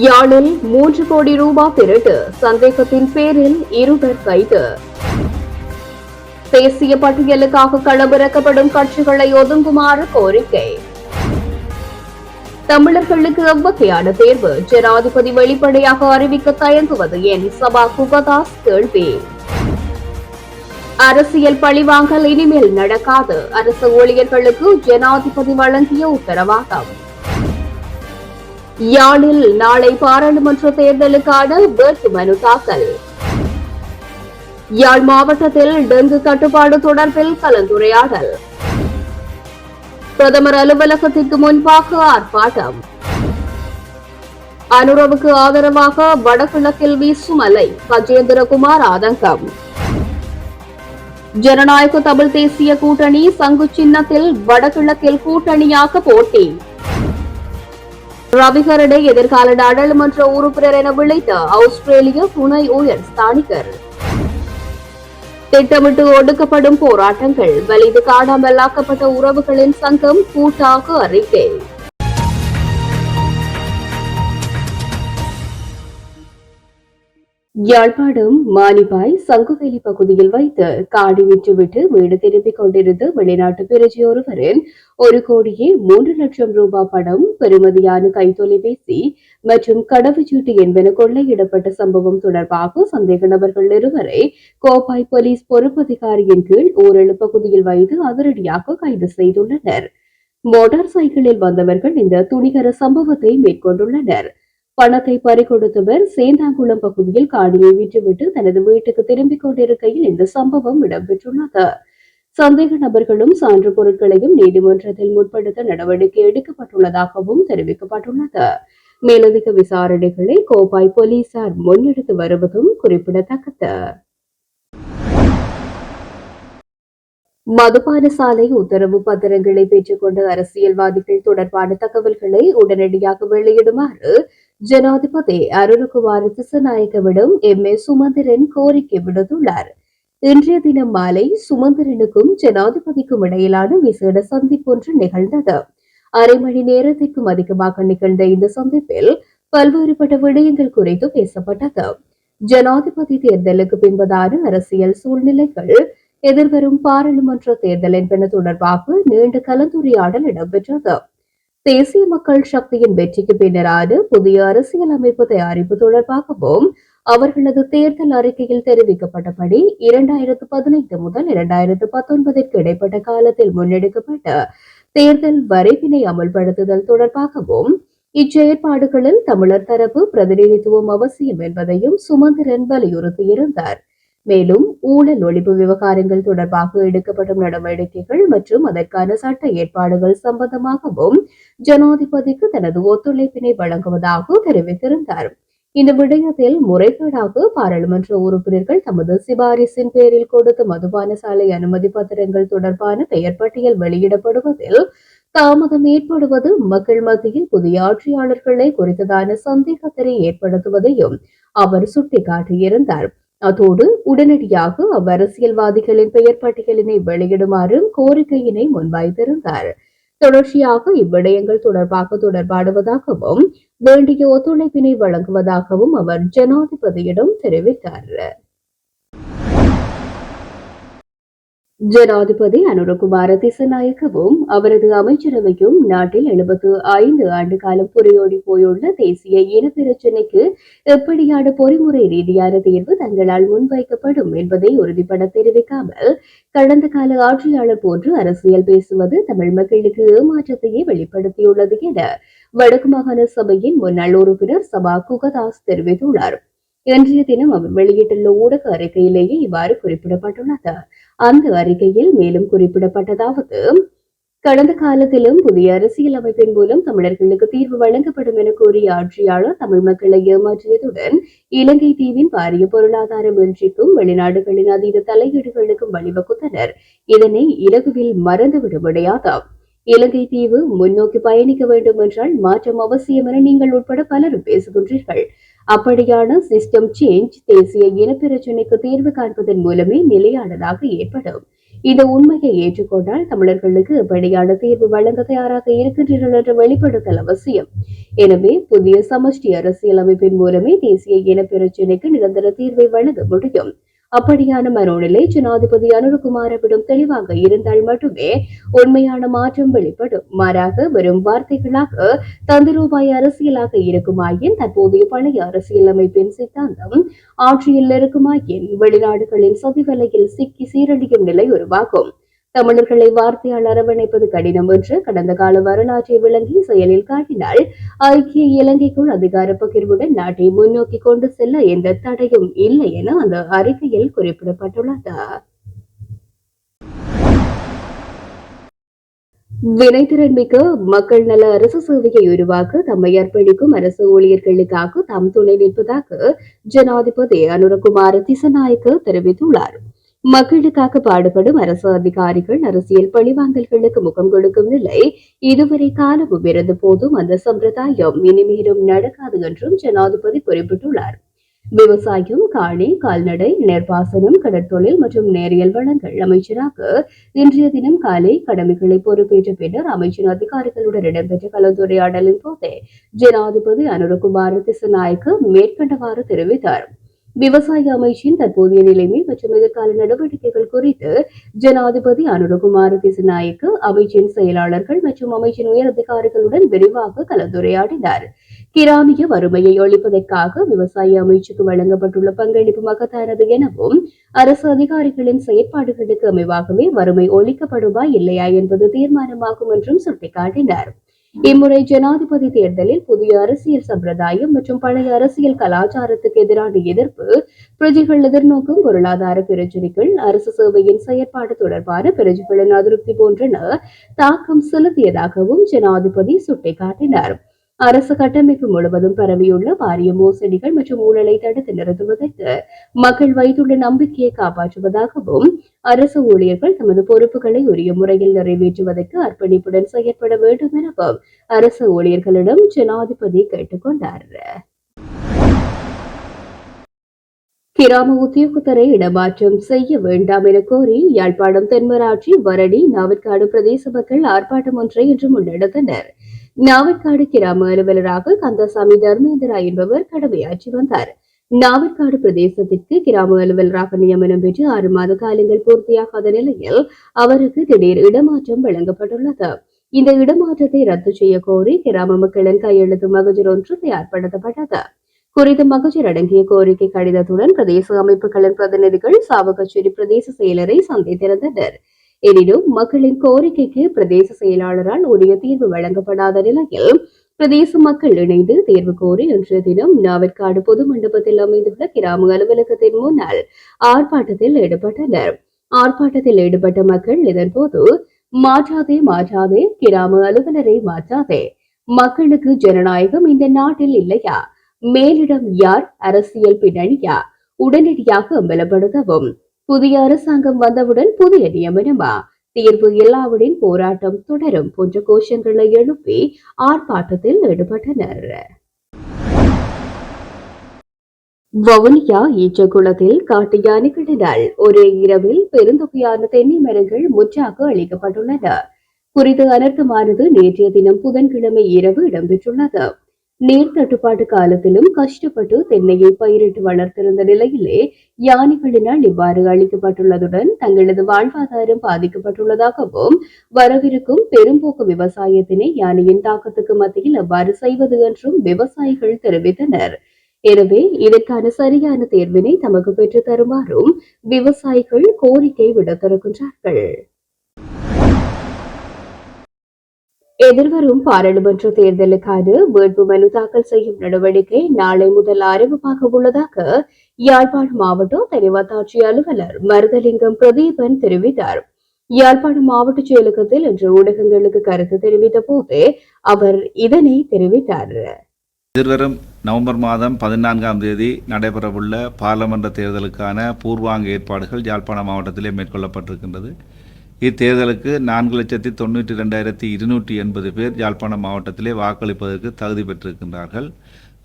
யாழில் மூன்று கோடி ரூபாய் திருட்டு. சந்தேகத்தின் பேரில் இருவர் கைது. தேசிய பட்டியலுக்காக களமிறக்கப்படும் கட்சிகளை ஒதுங்குமாறு கோரிக்கை. தமிழர்களுக்கு எவ்வகையான தேர்வு? ஜனாதிபதி வெளிப்படையாக அறிவிக்க தயங்குவது என் சபா குபதாஸ் கேள்வி. அரசியல் பழிவாங்கல் இனிமேல் நடக்காது. அரசு ஊழியர்களுக்கு ஜனாதிபதி வழங்கிய உத்தரவாதம். யாழில் நாளை பாராளுமன்ற தேர்தலுக்கான வேட்பு மனு தாக்கல். யாழ் மாவட்டத்தில் டெங்கு கட்டுப்பாடு தொடர்பில் கலந்துரையாடல். பிரதமர் அலுவலகத்திற்கு முன்பாக ஆர்ப்பாட்டம். அனுரவுக்கு ஆதரவாக வடகிழக்கில் வீசும் அலை கஜேந்திரகுமார் ஆதங்கம். ஜனநாயக தமிழ் தேசிய கூட்டணி சங்கு சின்னத்தில் வடகிழக்கில் கூட்டணியாக போட்டி. ரவிகரனை எதிர்கால நாடாளுமன்ற உறுப்பினர் என விளைத்த ஆஸ்திரேலிய துணை உயர் ஸ்தானிகர். திட்டமிட்டு ஒடுக்கப்படும் போராட்டங்கள் வலிது காணாமலாக்கப்பட்ட உறவுகளின் சங்கம் கூட்டாக அறிக்கை. யாழ்ப்பாணம் மானிபாய் சங்குவேலி பகுதியில் வைத்து காடி விற்றுவிட்டு வீடு திரும்பிக் கொண்டிருந்த வெளிநாட்டு பிரஜை ஒருவரின் ஒரு கோடியே மூன்று லட்சம் ரூபாய் பணம் பெறுமதியான கைத்தொலைபேசி மற்றும் கடவுச்சீட்டு என்பன கொள்ளையிடப்பட்ட சம்பவம் தொடர்பாக சந்தேக நபர்கள் இருவரை கோப்பாய் போலீஸ் பொறுப்பதிகாரியின் கீழ் ஓரளவு பகுதியில் வைத்து அதிரடியாக கைது செய்துள்ளனர். மோட்டார் சைக்கிளில் வந்தவர்கள் இந்த துணிகர சம்பவத்தை மேற்கொண்டுள்ளனர். பணத்தை பறிகொடுத்தவர் சேந்தாங்குளம் பகுதியில் காடியை விற்றுவிட்டு தனது வீட்டுக்கு திரும்பிக் கொண்டிருக்கையில் இந்த சம்பவம் இடம்பெற்றுள்ளது. சந்தேக நபர்களும் சான்று பொருட்களையும் நீதிமன்றத்தில் முற்படுத்த நடவடிக்கை எடுக்கப்பட்டுள்ளதாகவும் தெரிவிக்கப்பட்டுள்ளது. மேலதிக விசாரணைகளை கோப்பாய் போலீசார் முன்னெடுத்து வருவதும் குறிப்பிடத்தக்கது. மதுபான சாலை உத்தரவு பத்திரங்களை பெற்றுக்கொண்ட அரசியல்வாதிகள் தொடர்பான தகவல்களை உடனடியாக வெளியிடுமாறு ஜனாதிபதி அருணகுமார் திசநாயகவிடம் எம். ஏ. சுமந்திரன் கோரிக்கை விடுத்துள்ளார். இன்றைய தினம் மாலை சுமந்திரனுக்கும் ஜனாதிபதிக்கும் இடையிலான விசேட சந்திப்பொன்று நிகழ்ந்தது. அரை மணி நேரத்திற்கும் அதிகமாக நிகழ்ந்த இந்த சந்திப்பில் பல்வேறுபட்ட விடயங்கள் குறித்து பேசப்பட்டது. ஜனாதிபதி தேர்தலுக்கு பின்பதான அரசியல் சூழ்நிலைகள் எதிர்வரும் பாராளுமன்ற தேர்தல் என்பன தொடர்பாக நீண்ட கலந்துரையாடல் இடம்பெற்றது. தேசிய மக்கள் சக்தியின் வெற்றிக்கு பின்னரான புதிய அரசியல் அமைப்பு தயாரிப்பு தொடர்பாகவும் அவர்களது தேர்தல் அறிக்கையில் தெரிவிக்கப்பட்டபடி இரண்டாயிரத்து பதினைந்து முதல் இரண்டாயிரத்து பத்தொன்பதிற்கு இடைப்பட்ட காலத்தில் முன்னெடுக்கப்பட்ட தேர்தல் வரைவினை அமல்படுத்துதல் தொடர்பாகவும் இச்செயற்பாடுகளில் தமிழர் தரப்பு பிரதிநிதித்துவம் அவசியம் என்பதையும் சுமந்திரன் வலியுறுத்தியிருந்தார். மேலும் ஊழல் ஒழிப்பு விவகாரங்கள் தொடர்பாக எடுக்கப்படும் நடவடிக்கைகள் மற்றும் அதற்கான சட்ட ஏற்பாடுகள் சம்பந்தமாகவும் ஜனாதிபதிக்கு தனது ஒத்துழைப்பினை வழங்குவதாக தெரிவித்திருந்தார். இந்த விடயத்தில் முறைகேடாக பாராளுமன்ற உறுப்பினர்கள் தமது சிபாரிசின் பேரில் கொடுத்த மதுபான சாலை அனுமதி பத்திரங்கள் தொடர்பான பெயர் பட்டியல் வெளியிடப்படுவதில் தாமதம் ஏற்படுவது மக்கள் மத்தியில் புதிய ஆட்சியாளர்களை குறித்ததான சந்தேகத்தினை ஏற்படுத்துவதையும் அவர் சுட்டிக்காட்டியிருந்தார். அதோடு உடனடியாக அவ்வரசியல்வாதிகளின் பெயர் பட்டியலினை வெளியிடுமாறும் கோரிக்கையினை முன்வைத்திருந்தார். தொடர்ச்சியாக இவ்விடயங்கள் தொடர்பாக தொடர்பாடுவதாகவும் வேண்டிய ஒத்துழைப்பினை வழங்குவதாகவும் அவர் ஜனாதிபதியிடம் தெரிவித்தார். ஜனாதிபதி அனுரகுமார திசநாயக்கவும் அவரது அமைச்சரவையும் நாட்டில் எழுபத்து ஐந்து ஆண்டு காலம் புரையோடி போயுள்ள தேசிய இன பிரச்சினைக்கு எப்படியான பொறிமுறை ரீதியான தீர்வு தங்களால் முன்வைக்கப்படும் என்பதை உறுதிப்பட தெரிவிக்காமல் கடந்த கால ஆட்சியாளர் போன்று அரசியல் பேசுவது தமிழ் மக்களுக்கு ஏமாற்றத்தையே வெளிப்படுத்தியுள்ளது என வடக்கு மாகாண சபையின் முன்னாள் உறுப்பினர் சபா குகதாஸ் தெரிவித்துள்ளார். இன்றைய தினம் அவர் வெளியிட்டுள்ள ஊடக அறிக்கையிலேயே இவ்வாறு குறிப்பிடப்பட்டுள்ளது. அந்த அறிக்கையில் மேலும் குறிப்பிடப்பட்டதாவது கடந்த காலத்திலும் புதிய அரசியல் அமைப்பின் மூலம் தமிழர்களுக்கு தீர்வு வழங்கப்படும் என கூறிய ஆட்சியாளர் தமிழ் மக்களை ஏமாற்றியதுடன் இலங்கை தீவின் பாரிய பொருளாதார வீழ்ச்சிக்கும் வெளிநாடுகளின் அதீத தலையீடுகளுக்கும் வழிவகுத்தனர். இதனை இலகுவில் மறந்துவிட முடியாதாம் இலங்கை தீவு முன்னோக்கி பயணிக்க வேண்டும் என்றால் மாற்றம் அவசியம் என நீங்கள் உட்பட பலரும் பேசுகின்றீர்கள். அப்படியான சிஸ்டம் சேஞ்ச் தேசிய இனப்பிரச்சனைக்கு தீர்வு காண்பதன் மூலமே நிலையானதாக ஏற்படும். இந்த உண்மையை ஏற்றுக்கொண்டால் தமிழர்களுக்கு எப்படியான தீர்வு வழங்க தயாராக இருக்கின்றனர் என்று வெளிப்படுத்தல் அவசியம். எனவே புதிய சமஷ்டி அரசியலமைப்பின் மூலமே தேசிய இன பிரச்சினைக்கு நிரந்தர தீர்வை வழங்க முடியும். அப்படியான மனோநிலை ஜனாதிபதி அனுரகுமாரவிடம் தெளிவாக இருந்தால் மட்டுமே உண்மையான மாற்றம் வெளிப்படும். மாறாக வெறும் வார்த்தைகளாக தந்திரூபாய் அரசியலாக இருக்குமாயின் தற்போதைய பழைய அரசியலமைப்பின் சித்தாந்தம் ஆட்சியில் இருக்குமாயின் வெளிநாடுகளின் சதிவலையில் சிக்கி சீரழியும் நிலை உருவாகும். தமிழர்களை வார்த்தையால் அரவணைப்பது கடினம் என்று கடந்த கால வரலாற்றை விளங்கி செயலில் காட்டினால் ஐக்கிய இலங்கைக்குள் அதிகார பகிர்வுடன் நாட்டை முன்னோக்கி கொண்டு செல்ல எந்த தடையும் இல்லை என அந்த அறிக்கையில் குறிப்பிடப்பட்டுள்ளது. வினைத்திறன்மிக்க மக்கள் நல அரசு சேவையை உருவாக்க தம்மை அர்ப்பணிக்கும் அரசு ஊழியர்களுக்காக தாம் துணை நிற்பதாக ஜனாதிபதி அனுரகுமார திசநாயக்க தெரிவித்துள்ளார். மக்களுக்காக பாடுபடும் அரசு அதிகாரிகள் அரசியல் பழிவாங்கல்களுக்கு முகம் கொடுக்கும் நிலை இதுவரை காலமும் இருந்த போதும் அந்த சம்பிரதாயம் இனிமேலும் நடக்காது என்றும் ஜனாதிபதி குறிப்பிட்டுள்ளார். விவசாயம் காணி கால்நடை நெற்பாசனம் கடற்தொழில் மற்றும் நேரியல் வளங்கள் அமைச்சராக இன்றைய தினம் காலை கடமைகளை பொறுப்பேற்ற பின்னர் அமைச்சின் அதிகாரிகளுடன் இடம்பெற்ற கலந்துரையாடலின் போதே ஜனாதிபதி அனுரகுமார திசநாயக்கு மேற்கண்டவாறு தெரிவித்தார். விவசாய அமைச்சின் தற்போதைய நிலைமை மற்றும் எதிர்கால நடவடிக்கைகள் குறித்து ஜனாதிபதி அனுரகுமார திசுநாயக்கு அமைச்சின் செயலாளர்கள் மற்றும் அமைச்சின் உயர் அதிகாரிகளுடன் விரிவாக கலந்துரையாடினார். கிராமிய வறுமையை ஒழிப்பதற்காக விவசாய அமைச்சுக்கு வழங்கப்பட்டுள்ள பங்களிப்பு மகத்தானது எனவும் அரசு அதிகாரிகளின் செயற்பாடுகளுக்கு அமைவாகவே வறுமை ஒழிக்கப்படுமா இல்லையா என்பது தீர்மானமாகும் என்றும் சுட்டிக்காட்டினார். இம்முறை ஜனாதிபதி தேர்தலில் புதிய அரசியல் சம்பிரதாயம் மற்றும் பழைய அரசியல் கலாச்சாரத்துக்கு எதிரான எதிர்ப்பு பிரஜைகள் எதிர்நோக்கும் பொருளாதார பிரச்சனைகள் அரசு சேவையின் செயற்பாடு தொடர்பான பிரஜைகளின் அதிருப்தி போன்றன தாக்கம் செலுத்தியதாகவும் ஜனாதிபதி சுட்டிக்காட்டினார். அரசு கட்டமைப்பு முழுவதும் பரவியுள்ள பாரிய மோசடிகள் மற்றும் ஊழலை தடுத்து நிறுத்துவதற்கு மக்கள் வைத்துள்ள நம்பிக்கையை காப்பாற்றுவதாகவும் அரசு ஊழியர்கள் தமது பொறுப்புகளை உரிய முறையில் நிறைவேற்றுவதற்கு அர்ப்பணிப்புடன் செயற்பட வேண்டும் எனவும் அரசு ஊழியர்களிடம் ஜனாதிபதி கேட்டுக்கொண்டார் கிராம உத்தியோகத்தரை இடமாற்றம் செய்ய வேண்டாம் என கோரி யாழ்ப்பாணம் தென்மராட்சி வரடி நாவிற்காடு பிரதேச மக்கள் ஆர்ப்பாட்டம் ஒன்றை இன்று முன்னெடுத்தனர். நாவற்காடு கிராம அலுவலராக கந்தசாமி தர்மேந்திரா என்பவர் கடமையாற்றி வந்தார். நாவற்காடு பிரதேசத்திற்கு கிராம அலுவலராக நியமனம் பெற்று ஆறு மாத காலங்கள் பூர்த்தியாகாத நிலையில் அவருக்கு திடீர் இடமாற்றம் வழங்கப்பட்டுள்ளது. இந்த இடமாற்றத்தை ரத்து செய்ய கோரி கிராம மக்களின் கையெழுத்து மகஜர் ஒன்று தயார்படுத்தப்பட்டது. குறித்த மகஜர் அடங்கிய கோரிக்கை கடிதத்துடன் பிரதேச அமைப்புகளின் பிரதிநிதிகள் சாவகச்சேரி பிரதேச செயலரை சந்தித்திருந்தனர். எனினும் மக்களின் கோரிக்கைக்கு பிரதேச செயலாளரால் உரிய தீர்வு வழங்கப்படாத நிலையில் பிரதேச மக்கள் இணைந்து தேர்வு கோரி இன்றைய தினம் நாவற்காடு பொது மண்டபத்தில் அமைந்துள்ள கிராம அலுவலகத்தின் முன்னால் ஆர்ப்பாட்டத்தில் ஈடுபட்டனர். ஆர்ப்பாட்டத்தில் ஈடுபட்ட மக்கள் இதன்போது மாற்றாதே மாற்றாதே கிராம அலுவலரை மாற்றாதே. மக்களுக்கு ஜனநாயகம் இந்த நாட்டில் இல்லையா? மேலிடம் யார்? அரசியல் பின்னணியா? உடனடியாக அம்பலப்படுத்தவும். புதிய அரசாங்கம் வந்தவுடன் புதிய நியமனமா? தீர்வு இல்லாவிடின் போராட்டம் தொடரும் போன்ற கோஷங்களை எழுப்பி ஆர்ப்பாட்டத்தில் ஈடுபட்டனர். வவுனியா ஈச்சகுளத்தில் காட்டு யானைகளினால் ஒரே இரவில் பெருந்தொகையான தென்னை மரங்கள் முற்றாக அளிக்கப்பட்டுள்ளன குறித்த அனர்த்தமானது நேற்றைய தினம் புதன்கிழமை இரவு இடம்பெற்றுள்ளது. நீர் தட்டுப்பாட்டு காலத்திலும் கஷ்டப்பட்டு தென்னையை பயிரிட்டு வளர்த்திருந்த நிலையிலே யானைகளினால் இவ்வாறு அளிக்கப்பட்டுள்ளதுடன் தங்களது வாழ்வாதாரம் பாதிக்கப்பட்டுள்ளதாகவும் வரவிருக்கும் பெரும்போக்கு விவசாயத்தினை யானையின் தாக்கத்துக்கு மத்தியில் அவ்வாறு செய்வது என்றும் விவசாயிகள் தெரிவித்தனர். எனவே இதற்கான சரியான தேர்வினை தமக்கு பெற்று தருமாறும் விவசாயிகள் கோரிக்கை விடுத்திருக்கின்றார்கள். எதிர்வரும் பாராளுமன்ற தேர்தலுக்கான வேட்புமனு தாக்கல் செய்யும் நடவடிக்கை நாளை முதல் ஆரம்பமாக உள்ளதாக யாழ்ப்பாணம் மாவட்ட தெரிவத்தாட்சி அலுவலர் மருதலிங்கம் பிரதீபன் தெரிவித்தார். யாழ்ப்பாணம் மாவட்ட செயலகத்தில் இன்று ஊடகங்களுக்கு கருத்து தெரிவித்த போது அவர் இதனை தெரிவித்தார். எதிர்வரும் நவம்பர் மாதம் பதினான்காம் தேதி நடைபெறவுள்ள பாராளுமன்ற தேர்தலுக்கான பூர்வாங்க ஏற்பாடுகள் யாழ்ப்பாணம் மாவட்டத்திலே மேற்கொள்ளப்பட்டிருக்கின்றது. இத்தேர்தலுக்கு நான்கு லட்சத்தி தொண்ணூற்றி ரெண்டாயிரத்தி இருநூற்றி எண்பது பேர் யாழ்ப்பாணம் மாவட்டத்திலே வாக்களிப்பதற்கு தகுதி பெற்றிருக்கின்றார்கள்.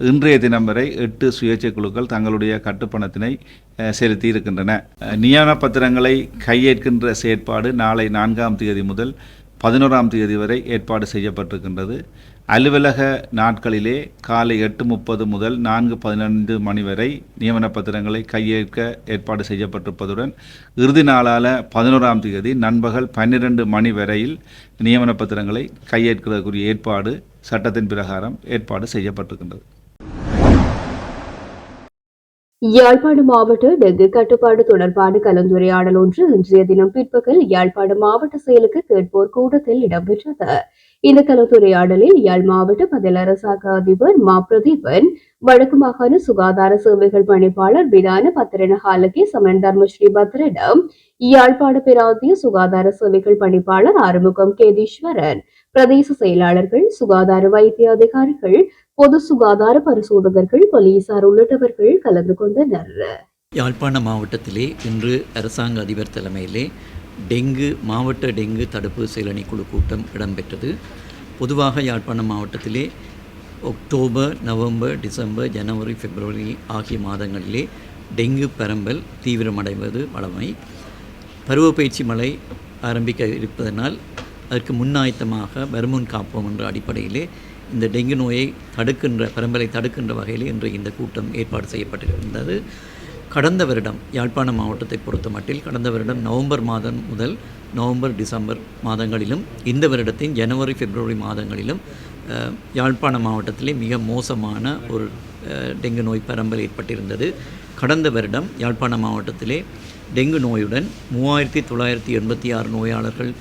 இன்றைய தினம் வரை எட்டு சுயேட்சை குழுக்கள் தங்களுடைய கட்டுப்பணத்தினை செலுத்தியிருக்கின்றன. செலுத்தி இருக்கின்றன நியமன பத்திரங்களை கையேற்கின்ற செயற்பாடு நாளை நான்காம் தேதி முதல் பதினோராம் தேதி வரை ஏற்பாடு செய்யப்பட்டிருக்கின்றது. அலுவலக நாட்களிலே காலை எட்டு முப்பது முதல் நான்கு பதினைந்து மணி வரை நியமன பத்திரங்களை கையேற்க ஏற்பாடு செய்யப்பட்டிருப்பதுடன் இறுதி நாளான பதினோராம் தேதி நண்பகல் பன்னிரண்டு மணி வரையில் நியமன பத்திரங்களை கையேற்கிறதுக்குரிய ஏற்பாடு சட்டத்தின் பிரகாரம் ஏற்பாடு செய்யப்பட்டிருக்கின்றது. யாழ்ப்பாணம் மாவட்ட டெங்கு கட்டுப்பாடு தொடர்பான கலந்துரையாடல் ஒன்று இன்றைய தினம் பிற்பகல் யாழ்ப்பாணம் மாவட்ட செயலுக்கு கேட்போர் கூட்டத்தில் இடம்பெற்றது. இந்த கலந்துரையாடலில் யாழ் மாவட்ட பதிலரசாக அதிபர் மா பிரதீபன் வடக்கு மாகாண சுகாதார சேவைகள் பணிப்பாளர் விதான பத்திரனஹாலகி சமன் தர்மஸ்ரீ பத்ரிடம் யாழ்ப்பாண பிராந்திய சுகாதார சேவைகள் பணிப்பாளர் ஆறுமுகம் கேதீஸ்வரன் பிரதேச செயலாளர்கள் சுகாதார வைத்திய அதிகாரிகள் பொது சுகாதார பரிசோதகர்கள் போலீசார் உள்ளிட்டவர்கள் கலந்து கொண்டனர். யாழ்ப்பாண மாவட்டத்திலே இன்று அரசாங்க அதிபர் தலைமையிலே டெங்கு மாவட்ட டெங்கு தடுப்பு செயலணி குழு கூட்டம் இடம்பெற்றது. பொதுவாக யாழ்ப்பாணம் மாவட்டத்திலே அக்டோபர் நவம்பர் டிசம்பர் ஜனவரி பிப்ரவரி ஆகிய மாதங்களிலே டெங்கு பரம்பல் தீவிரமடைவது வழமை. பருவப்பயிற்சி மழை ஆரம்பிக்க இருப்பதனால் அதற்கு முன்னாயத்தமாக வருமுன் காப்போம் என்ற அடிப்படையிலே இந்த டெங்கு நோயை தடுக்கின்ற பரம்பலை தடுக்கின்ற வகையில் இன்று இந்த கூட்டம் ஏற்பாடு செய்யப்பட்டிருந்தது கடந்த வருடம் யாழ்ப்பாணம் மாவட்டத்தை பொறுத்த மட்டில் கடந்த வருடம் நவம்பர் மாதம் முதல் நவம்பர் டிசம்பர் மாதங்களிலும் இந்த வருடத்தின் ஜனவரி பிப்ரவரி மாதங்களிலும் யாழ்ப்பாண யாழ்ப்பாணம் மாவட்டத்திலே மிக மோசமான ஒரு டெங்கு நோய் பரம்பல் ஏற்பட்டிருந்தது. கடந்த வருடம் யாழ்ப்பாணம் மாவட்டத்திலே டெங்கு நோயுடன் மூவாயிரத்தி தொள்ளாயிரத்தி எண்பத்தி ஆறு நோயாளர்கள்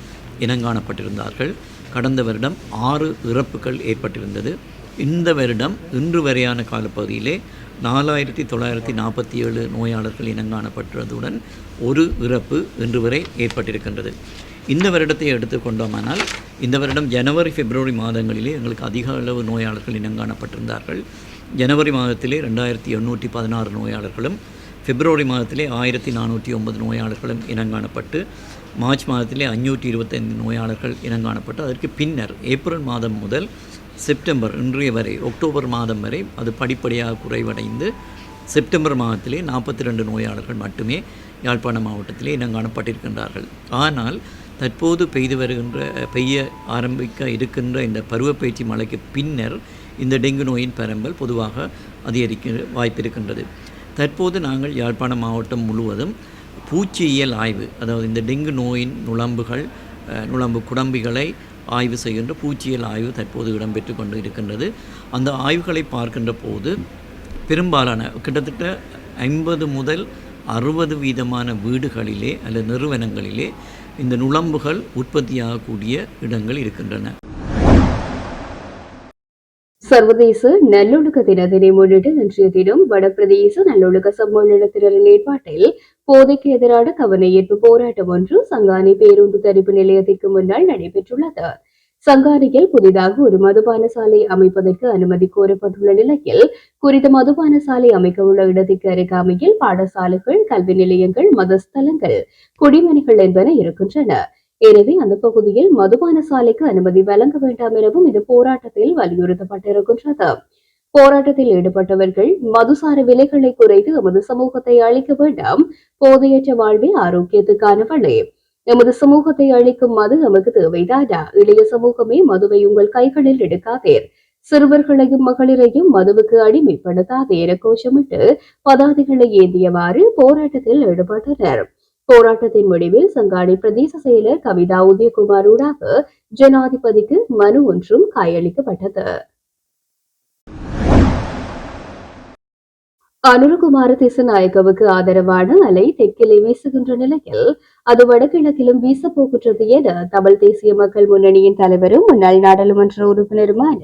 இனங்காணப்பட்டிருந்தார்கள். கடந்த வருடம் ஆறு இறப்புகள் ஏற்பட்டிருந்தது. இந்த வருடம் இன்று வரையான காலப்பகுதியிலே நாலாயிரத்தி தொள்ளாயிரத்தி நாற்பத்தி ஏழு நோயாளர்கள் இனங்காணப்பட்டதுடன் ஒரு இறப்பு இன்று வரை ஏற்பட்டிருக்கின்றது. இந்த வருடத்தை எடுத்துக்கொண்டோமானால் இந்த வருடம் ஜனவரி பிப்ரவரி மாதங்களிலே எங்களுக்கு அதிக அளவு நோயாளர்கள் இனங்காணப்பட்டிருந்தார்கள். ஜனவரி மாதத்திலே ரெண்டாயிரத்தி எண்ணூற்றி பதினாறு நோயாளர்களும் பிப்ரவரி மாதத்திலே ஆயிரத்தி நானூற்றி ஒன்பது நோயாளர்களும் இனங்காணப்பட்டு மார்ச் மாதத்திலே அஞ்சூற்றி இருபத்தைந்து நோயாளர்கள் இனங்காணப்பட்டு அதற்கு பின்னர் ஏப்ரல் மாதம் முதல் செப்டம்பர் இன்றைய வரை அக்டோபர் மாதம் வரை அது படிப்படியாக குறைவடைந்து செப்டம்பர் மாதத்திலே நாற்பத்தி ரெண்டு நோயாளர்கள் மட்டுமே யாழ்ப்பாணம் மாவட்டத்திலே இனங்காணப்பட்டிருக்கின்றார்கள். ஆனால் தற்போது பெய்து வருகின்ற பெய்ய ஆரம்பிக்க இருக்கின்ற இந்த பருவப்பயிற்சி மழைக்கு பின்னர் இந்த டெங்கு நோயின் பரம்பல் பொதுவாக அதிகரிக்க வாய்ப்பிருக்கின்றது. தற்போது நாங்கள் யாழ்ப்பாணம் மாவட்டம் முழுவதும் பூச்சியியல் ஆய்வு அதாவது இந்த டெங்கு நோயின் நுழம்புகள் அஹ், நுளம்பு குடம்பிகளை ஆய்வு செய்கின்ற பூச்சியியல் ஆய்வு தற்போது இடம்பெற்று கொண்டு இருக்கின்றது. அந்த ஆய்வுகளை பார்க்கின்ற போது பெரும்பாலான கிட்டத்தட்ட ஐம்பது முதல் அறுபது வீதமான வீடுகளிலே அல்லது நிறுவனங்களிலே இந்த நுழம்புகள் உற்பத்தியாகக்கூடிய இடங்கள் இருக்கின்றன. சர்வதேச நல்லொழுக்க தினத்தினை முன்னிட்டு இன்றைய தினம் வடபிரதேச நல்லொழுக்க சம்மேளனத்தினரின் ஏற்பாட்டில் போதைக்கு எதிரான கவன ஈர்ப்பு போராட்டம் ஒன்று சங்கானி பேருந்து தரிப்பு நிலையத்திற்கு முன்னால் நடைபெற்றுள்ளது. சங்கானியில் புதிதாக ஒரு மதுபான சாலை அமைப்பதற்கு அனுமதி கோரப்பட்டுள்ள நிலையில் குறித்த மதுபான சாலை அமைக்க உள்ள இடத்திற்கு அருகாமையில் பாடசாலைகள் கல்வி நிலையங்கள் மதஸ்தலங்கள் குடிமனைகள் என்பன இருக்கின்றன. எனவே அந்த பகுதியில் மதுபான சாலைக்கு அனுமதி வழங்க வேண்டாம் எனவும் இந்த போராட்டத்தில் வலியுறுத்தப்பட்டிருக்கின்றது. போராட்டத்தில் ஈடுபட்டவர்கள் மதுசார விலைகளை குறைத்து எமது சமூகத்தை அழிக்க வேண்டாம். போதையற்ற வாழ்வே ஆரோக்கியத்துக்கான வழி. எமது சமூகத்தை அழிக்கும் மது நமக்கு தேவைதானா? இளைய சமூகமே மதுவை உங்கள் கைகளில் எடுக்காதீர் சிறுவர்களையும் மகளிரையும் மதுவுக்கு அடிமைப்படுத்தாதேர கோஷமிட்டு பதாதிகளை ஏந்தியவாறு போராட்டத்தில் ஈடுபட்டனர். போராட்டத்தின் முடிவில் சங்காடி பிரதேச செயலர் கவிதா உதயகுமார் ஊடாக ஜனாதிபதிக்கு மனு ஒன்றும் கையளிக்கப்பட்டது. அனுரகுமார திசநாயக்கவுக்கு ஆதரவான அலை தெற்கிலே வீசுகின்ற நிலையில் அது வடகிழக்கிலும் வீசப்போகின்றது என தமிழ் தேசிய மக்கள் முன்னணியின் தலைவரும் முன்னாள் நாடாளுமன்ற உறுப்பினருமான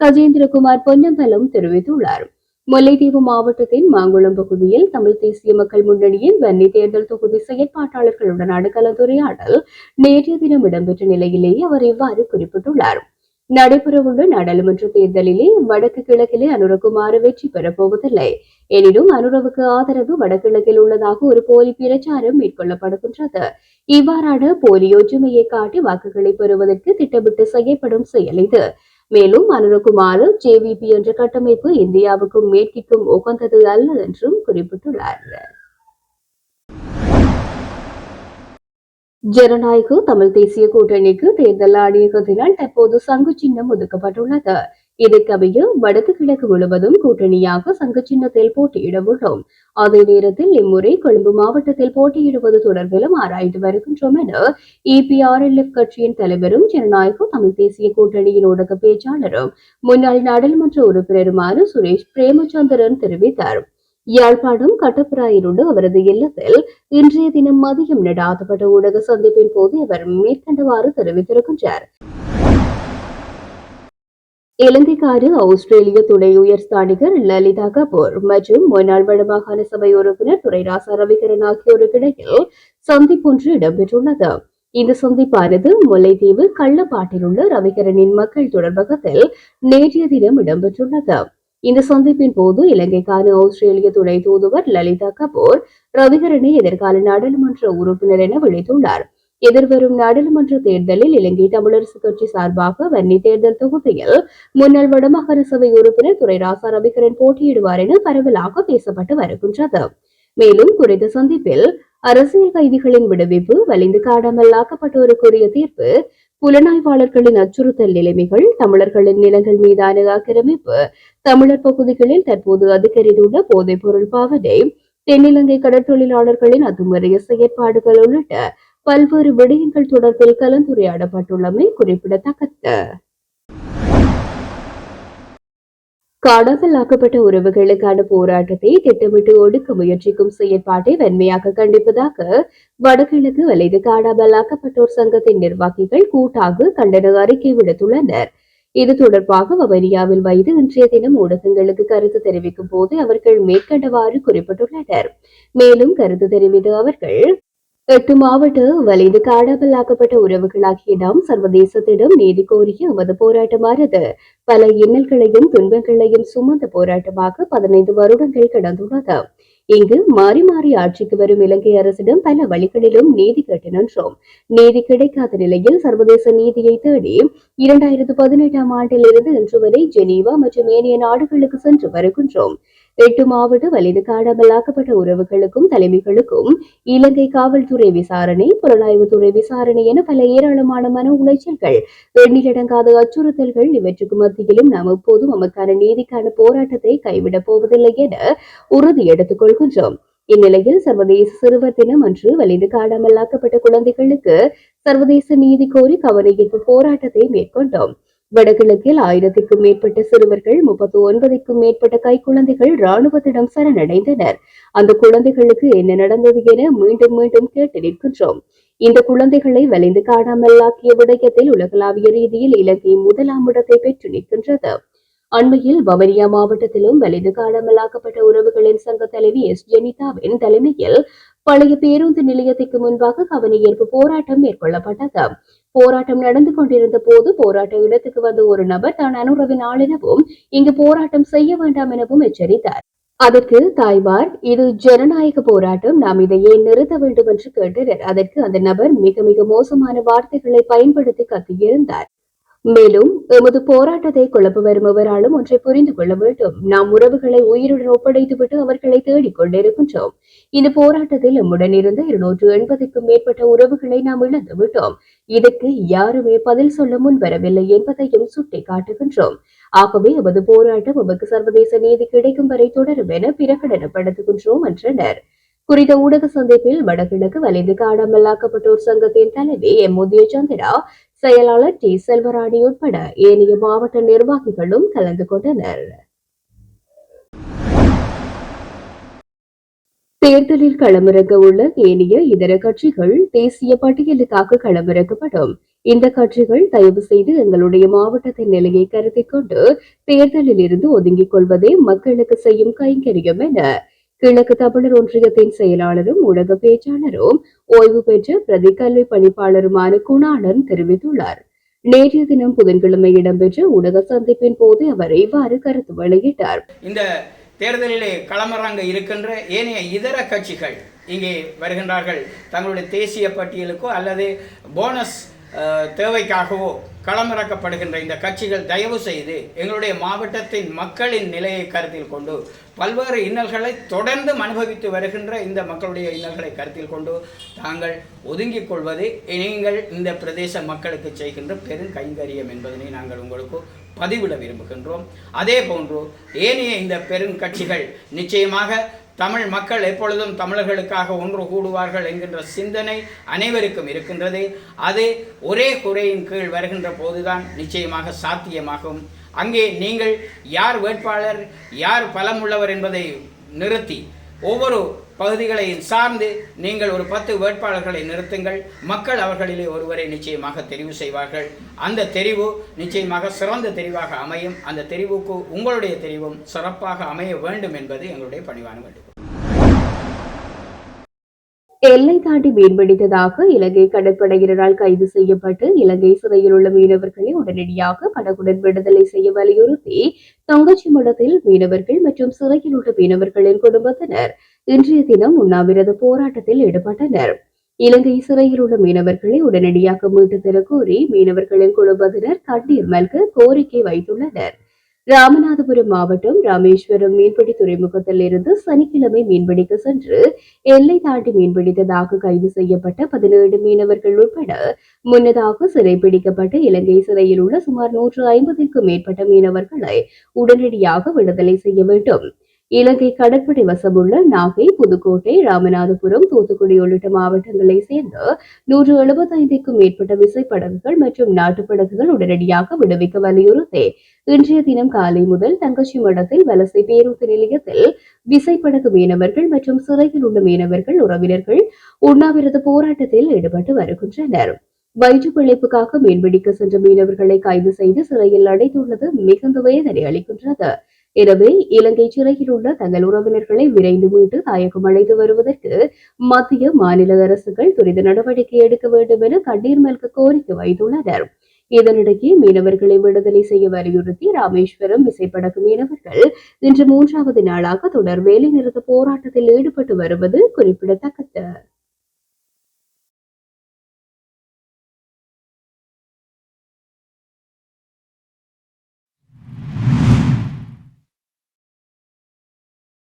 கஜேந்திரகுமார் பொன்னம்பலம் தெரிவித்துள்ளார். முல்லைத்தீவு மாவட்டத்தின் மாங்குளம் பகுதியில் தமிழ் தேசிய மக்கள் முன்னணியின் வன்னி தேர்தல் தொகுதி செயற்பாட்டாளர்களுடனான கலந்துரையாடல் நேற்றைய தினம் இடம்பெற்ற நிலையிலேயே அவர் இவ்வாறு குறிப்பிட்டுள்ளார். நடைபெறவுள்ள நாடாளுமன்ற தேர்தலிலே வடக்கு கிழக்கிலே அனுரகுமார வெற்றி பெறப்போவதில்லை எனினும் அனுரவுக்கு ஆதரவு வடகிழக்கில் உள்ளதாக ஒரு போலி பிரச்சாரம் மேற்கொள்ளப்படுகின்றது. இவ்வாறான போலி ஒற்றுமையை காட்டி வாக்குகளை பெறுவதற்கு திட்டமிட்டு செய்யப்படும் செயல் இது. மேலும் அனுரகுமார் ஜேவிபி என்ற கட்டமைப்பு இந்தியாவுக்கும் மேற்கிற்கும் உகந்தது அல்ல என்றும் குறிப்பிட்டுள்ளார். ஜனநாயக தமிழ் தேசிய கூட்டணிக்கு தேர்தல் ஆணையகத்தினால் தற்போது சங்கு சின்னம் ஒதுக்கப்பட்டுள்ளது. இதற்கமைய வடக்கு கிழக்கு முழுவதும் கூட்டணியாக சங்கு சின்னத்தில் போட்டியிட உள்ளோம். அதே நேரத்தில் இம்முறை கொழும்பு மாவட்டத்தில் போட்டியிடுவது தொடர்பிலும் ஆராய்ந்து வருகின்றோம் என இபிஆர்எல்எஃப் கட்சியின் தலைவரும் ஜனநாயக தமிழ் தேசிய கூட்டணியின் ஊடக பேச்சாளரும் முன்னாள் நாடாளுமன்ற உறுப்பினருமான சுரேஷ் பிரேமச்சந்திரன் தெரிவித்தார். யாழ்ப்பாணம் கட்டப்பராயிலுள்ள அவரது இல்லத்தில் இன்றைய தினம் மதியம் நடாத்தப்பட்ட ஊடக சந்திப்பின் போது அவர் மேற்கண்டவாறு தெரிவித்திருக்கின்றார். இலங்கைக்காரு ஆஸ்திரேலிய துணை உயர் ஸ்தானிகர் லலிதா கபூர் மற்றும் முன்னாள் வடமாகாண சபை உறுப்பினர் துரைராசா ரவிகரன் ஆகியோருக்கிடையில் சந்திப்பொன்று இடம்பெற்றுள்ளது. இந்த சந்திப்பானது முல்லைத்தீவு கள்ளப்பாட்டில் உள்ள ரவிகரனின் மக்கள் தொடர்பகத்தில் நேற்றைய தினம் இடம்பெற்றுள்ளது. இந்த சந்திப்பின் போது இலங்கைக்கான ஆஸ்திரேலிய துணை தூதுவர் லலிதா கபூர் ரவிகரனை எதிர்கால நாடாளுமன்ற உறுப்பினர் என விളിத்துள்ளார் எதிர்வரும் நாடாளுமன்ற தேர்தலில் இலங்கை தமிழரசு கட்சி சார்பாக வன்னி தேர்தல் தொகுதியில் முன்னாள் வடமாகாண சபை உறுப்பினர் துரைராசா ரவிகரன் போட்டியிடுவார் என பரவலாக பேசப்பட்டு வருகின்றது. மேலும் குறித்த சந்திப்பில் அரசியல் கைதிகளின் விடுவிப்பு வலிந்து காடாமல் ஆக்கப்பட்டோருக்குரிய தீர்ப்பு புலனாய்வாளர்களின் அச்சுறுத்தல் நிலைமைகள் தமிழர்களின் நிலங்கள் மீதான ஆக்கிரமிப்பு தமிழர் பகுதிகளில் தற்போது அதிகரித்துள்ள போதைப் பொருள் பாவனை தென்னிலங்கை கடற்தொழிலாளர்களின் அத்துமீறிய செயற்பாடுகள் உள்ளிட்ட பல்வேறு விடயங்கள் தொடர்பில் கலந்துரையாடப்பட்டுள்ளமை குறிப்பிடத்தக்கது. காணாமலாக்கப்பட்ட உறவுகளுக்கான போராட்டத்தை திட்டமிட்டு ஒடுக்க முயற்சிக்கும் செயற்பாட்டை வன்மையாக கண்டிப்பதாக வடகிழக்கு வலைது காணாமலாக்கப்பட்டோர் சங்கத்தின் நிர்வாகிகள் கூட்டாக கண்டன அறிக்கை விடுத்துள்ளனர். இது தொடர்பாக வவரியாவில் வைத்து இன்றைய தினம் ஊடகங்களுக்கு கருத்து தெரிவிக்கும் போது அவர்கள் மேற்கண்டவாறு குறிப்பிட்டுள்ளனர். மேலும் கருத்து தெரிவித்த அவர்கள் எட்டு மாவட்ட வலிந்து காணாமலாக்கப்பட்ட உறவுகளாகிய நாம் சர்வதேசத்திடம் நீதி கோரிய எமது போராட்டமானது. பல இன்னல்களையும் துன்பங்களையும் சுமந்த போராட்டமாக பதினைந்து வருடங்கள் கடந்துள்ளது. இங்கு மாறி மாறி ஆட்சிக்கு வரும் இலங்கை அரசிடம் பல வழிகளிலும் நீதி கேட்டு நின்றோம். நீதி கிடைக்காத நிலையில் சர்வதேச நீதியை தேடி இரண்டாயிரத்து பதினெட்டாம் ஆண்டிலிருந்து இன்று வரை ஜெனீவா மற்றும் ஏனைய நாடுகளுக்கு சென்று வருகின்றோம். எட்டு மாவட்ட வலிது காணாமலாக்கப்பட்ட உறவுகளுக்கும் தலைமைகளுக்கும் இலங்கை காவல்துறை விசாரணை புலனாய்வுத்துறை விசாரணை என பல ஏராளமான மன உளைச்சல்கள் எண்ணிலடங்காத அச்சுறுத்தல்கள் இவற்றுக்கு மத்தியிலும் நாம் எப்போதும் நமக்கான நீதிக்கான போராட்டத்தை கைவிடப் போவதில்லை என உறுதி எடுத்துக் கொள்கின்றோம். இந்நிலையில் சர்வதேச சிறுவர் தினம் அன்று வலிந்து காணாமலாக்கப்பட்ட குழந்தைகளுக்கு சர்வதேச நீதி கோரி கவனஈர்ப்பு போராட்டத்தை மேற்கொண்டோம். வடகிழக்கில் ஆயிரத்திற்கும் மேற்பட்ட சிறுவர்கள் முப்பத்தி ஒன்பதுக்கும் மேற்பட்ட கைக்குழந்தைகள் ராணுவத்திடம் சரணடைந்தனர். அந்த குழந்தைகளுக்கு என்ன நடந்தது என மீண்டும் மீண்டும் கேட்டு நிற்கின்றோம். இந்த குழந்தைகளை வலிந்து காணாமலாக்கிய விடயத்தில் உலகளாவிய ரீதியில் இலங்கை முதலாம் இடத்தை பெற்று நிற்கின்றது. அண்மையில் வவனியா மாவட்டத்திலும் வலிந்து காணாமலாக்கப்பட்ட உறவுகளின் சங்க தலைவி எஸ். ஜெனிதாவின் தலைமையில் பழைய பேருந்து நிலையத்திற்கு முன்பாக கவனஈர்ப்பு போராட்டம் மேற்கொள்ளப்பட்டது. போராட்டம் நடந்து கொண்டிருந்த போது போராட்ட இடத்துக்கு வந்த ஒரு நபர் தான் அனுரவி நாளினவும் இங்கு போராட்டம் செய்ய வேண்டாம் எனவும் எச்சரித்தார். அதற்கு தாய்வார் இது ஜனநாயக போராட்டம். நாம் இதை ஏன் நிறுத்த வேண்டும் என்று கேட்டனர். அதற்கு அந்த நபர் மிக மிக மோசமான வார்த்தைகளை பயன்படுத்தி கத்தியிருந்தார். மேலும் எமது போராட்டத்தை குழப்ப வரும் எவராலும் ஒன்றை புரிந்து கொள்ள வேண்டும். நாம் உறவுகளை உயிருடன் ஒப்படைத்துவிட்டு அவர்களை தேடிக் கொண்டிருக்கின்றோம். இந்த போராட்டத்தில் நம்முடன் இருந்த இருநூற்று எண்பதுக்கும் மேற்பட்ட உறவுகளை நாம் இழந்து விட்டோம். இதற்கு யாருமே பதில் சொல்ல முன் வரவில்லை என்பதையும் சுட்டி காட்டுகின்றோம் ஆகவே எமது போராட்டம் எமக்கு சர்வதேச நீதி கிடைக்கும் வரை தொடரும் என பிரகடனப்படுத்துகின்றோம் என்றனர். குறித்த ஊடக சந்திப்பில் வடகிழக்கு வலிந்து காணாமலாக்கப்பட்டோர் சங்கத்தின் தலைவி எம். உதய சந்திரா செயலாளர் டி. செல்வராணி உட்பட ஏனைய மாவட்ட நிர்வாகிகளும் கலந்து கொண்டனர். தேர்தலில் களமிறங்க உள்ள ஏனைய இதர கட்சிகள் தேசிய பட்டியலுக்காக களமிறக்கப்படும். இந்த கட்சிகள் தயவு செய்து எங்களுடைய மாவட்டத்தின் நிலையை கருத்தில் கொண்டு தேர்தலில் இருந்து ஒதுங்கிக் கொள்வதே மக்களுக்கு செய்யும் கைங்கரியம் என கிழக்கு தமிழர் ஒன்றியத்தின் செயலாளரும் ஊடக பேச்சாளரும் ஓய்வு பெற்ற பிரதி கல்வி பணிப்பாளருமான குணாளன் தெரிவித்துள்ளார். நேற்றைய தினம் புதன்கிழமை இடம்பெற்ற ஊடக சந்திப்பின் போது அவர் இவ்வாறு கருத்து வெளியிட்டார். இந்த தேர்தலிலே களமிறங்க இருக்கின்ற ஏனைய இதர கட்சிகள் இங்கே வருகின்றார்கள். தங்களுடைய தேசிய பட்டியலுக்கோ அல்லது போனஸ் தேவைக்காகவோ களமிறக்கப்படுகின்ற இந்த கட்சிகள் தயவு செய்து எங்களுடைய மாவட்டத்தின் மக்களின் நிலையை கருத்தில் கொண்டு பல்வேறு இன்னல்களை தொடர்ந்து அனுபவித்து வருகின்ற இந்த மக்களுடைய இன்னல்களை கருத்தில் கொண்டு தாங்கள் ஒதுங்கிக் கொள்வது நீங்கள் இந்த பிரதேச மக்களுக்கு செய்கின்ற பெரும் கைங்கரியம் என்பதனை நாங்கள் உங்களுக்கு பதிவிட விரும்புகின்றோம். அதே போன்று ஏனைய இந்த பெருங்கட்சிகள் நிச்சயமாக தமிழ் மக்கள் எப்பொழுதும் தமிழர்களுக்காக ஒன்று கூடுவார்கள் என்கின்ற சிந்தனை அனைவருக்கும் இருக்கின்றது. அது ஒரே குறையின் கீழ் வருகின்ற போதுதான் நிச்சயமாக சாத்தியமாகும். அங்கே நீங்கள் யார் வேட்பாளர் யார் பலமுள்ளவர் என்பதை நிறுத்தி ஒவ்வொரு பகுதிகளையும் சார்ந்து நீங்கள் ஒரு பத்து வேட்பாளர்களை நிறுத்துங்கள். மக்கள் அவர்களிலே ஒருவரை நிச்சயமாக தெரிவு செய்வார்கள். அந்த தெரிவு நிச்சயமாக சிறந்த தெரிவாக அமையும். அந்த தெரிவுக்கு உங்களுடைய தெரிவும் சிறப்பாக அமைய வேண்டும் என்பது எங்களுடைய பணிவான வேண்டும் எல்லை தாண்டி மீன்பிடித்ததாக இலங்கை கடற்படையினரால் கைது செய்யப்பட்டு இலங்கை சிறையில் உள்ள மீனவர்களை உடனடியாக படகுடன் விடுதலை செய்ய வலியுறுத்தி தொங்கச்சி மடத்தில் மீனவர்கள் மற்றும் சிறையில் உள்ள மீனவர்களின் குடும்பத்தினர் இன்றைய தினம் உண்ணாவிரத போராட்டத்தில் ஈடுபட்டனர். இலங்கை சிறையில் உள்ள மீனவர்களை உடனடியாக மீட்டு தர கோரி மீனவர்களின் குடும்பத்தினர் கண்ணீர் மல்க கோரிக்கை வைத்துள்ளனர். ராமநாதபுரம் மாவட்டம் ராமேஸ்வரம் மீன்பிடி துறைமுகத்தில் இருந்து சனிக்கிழமை மீன்பிடிக்க சென்று எல்லை தாண்டி மீன்பிடித்ததாக கைது செய்யப்பட்ட பதினேழு மீனவர்கள் உட்பட முன்னதாக சிறைப்பிடிக்கப்பட்ட இலங்கை சிறையில் உள்ள சுமார் நூற்று ஐம்பதுக்கும் மேற்பட்ட மீனவர்களை உடனடியாக விடுதலை செய்ய வேண்டும். இலங்கை கடற்படை வசமுள்ள நாகை புதுக்கோட்டை ராமநாதபுரம் தூத்துக்குடி உள்ளிட்ட மாவட்டங்களை சேர்ந்த நூற்று எழுபத்தைந்துக்கும் மேற்பட்ட விசைப்படகுகள் மற்றும் நாட்டுப்படகுகள் உடனடியாக விடுவிக்க வலியுறுத்தி இன்றைய தினம் காலை முதல் தங்கச்சி மடத்தில் வலசை பேருந்து நிலையத்தில் விசைப்படகு மீனவர்கள் மற்றும் சிறையில் உள்ள மீனவர்கள் உறவினர்கள் உண்ணாவிரத போராட்டத்தில் ஈடுபட்டு வருகின்றனர். வயிற்று பிழைப்புக்காக மீன்பிடிக்க சென்ற மீனவர்களை கைது செய்து சிறையில் அடைத்துள்ளது மிகுந்த வேதனை அளிக்கின்றது. எனவே இலங்கை சிறையில் உள்ள தங்கள் உறவினர்களை விரைந்து மீட்டு தாயகம் அழைத்து வருவதற்கு மத்திய மாநில அரசுகள் துரித நடவடிக்கை எடுக்க வேண்டும் என கண்ணீர் மல்க கோரிக்கை வைத்துள்ளனர். இதனிடையே மீனவர்களை விடுதலை செய்ய வலியுறுத்தி ராமேஸ்வரம் விசைப்படகு மீனவர்கள் இன்று மூன்றாவது நாளாக தொடர் வேலைநிறுத்த போராட்டத்தில் ஈடுபட்டு வருவது குறிப்பிடத்தக்கது.